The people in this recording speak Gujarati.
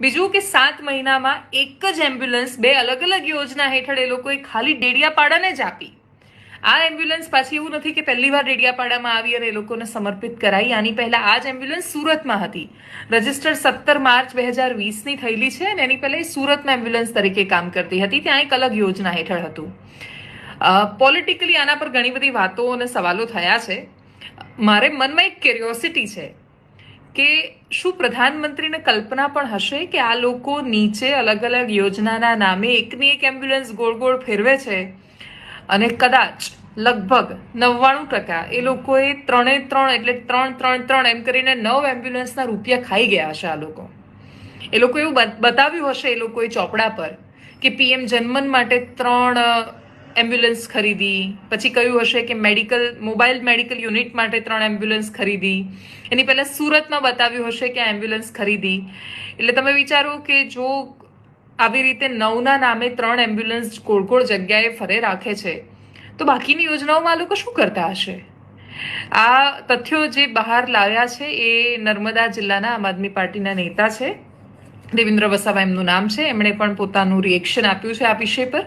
બીજું કે સાત મહિનામાં એક જ એમ્બ્યુલન્સ બે અલગ અલગ યોજના હેઠળ એ લોકોએ ખાલી ડેડિયાપાડાને જ આપી. આ એમ્બ્યુલન્સ પાછી એવું નથી કે પહેલી વાર ડેડિયાપાડામાં આવી અને એ લોકોને સમર્પિત કરાઈ. આની પહેલા આ જ એમ્બ્યુલન્સ સુરતમાં હતી. રજિસ્ટર સત્તર માર્ચ બે હજાર વીસની થયેલી છે અને એની પહેલાં એ સુરતમાં એમ્બ્યુલન્સ તરીકે કામ કરતી હતી. ત્યાં એક અલગ યોજના હેઠળ હતું. પોલિટિકલી આના પર ઘણી બધી વાતો અને સવાલો થયા છે. મારે મનમાં એક ક્યુરિયોસિટી છે. કે શું પ્રધાનમંત્રીને કલ્પના પણ હશે કે આ લોકો નીચે અલગ અલગ યોજનાના નામે એકની એક એમ્બ્યુલન્સ ગોળ ગોળ ફેરવે છે? અને કદાચ લગભગ નવ્વાણું ટકા એ લોકોએ ત્રણે ત્રણ એટલે ત્રણ ત્રણ ત્રણ એમ કરીને નવ એમ્બ્યુલન્સના રૂપિયા ખાઈ ગયા હશે આ લોકો. એ લોકો એવું બત- બતાવ્યું હશે એ લોકોએ ચોપડા પર કે પીએમ જન્મન માટે ત્રણ એમ્બ્યુલન્સ ખરીદી, પછી કહ્યું હશે કે મેડિકલ, મોબાઈલ મેડિકલ યુનિટ માટે ત્રણ એમ્બ્યુલન્સ ખરીદી. એની પહેલાં સુરતમાં બતાવ્યું હશે કે એમ્બ્યુલન્સ ખરીદી. એટલે તમે વિચારો કે જો આવી રીતે નવના નામે ત્રણ એમ્બ્યુલન્સ ગોળ ગોળ જગ્યાએ ફરે રાખે છે, તો બાકીની યોજનાઓમાં આ લોકો શું કરતા હશે? આ તથ્યો જે બહાર લાવ્યા છે એ નર્મદા જિલ્લાના આમ આદમી પાર્ટીના નેતા છે. દેવેન્દ્ર વસાવા એમનું નામ છે. એમણે પણ પોતાનું રિએક્શન આપ્યું છે આ વિષય પર.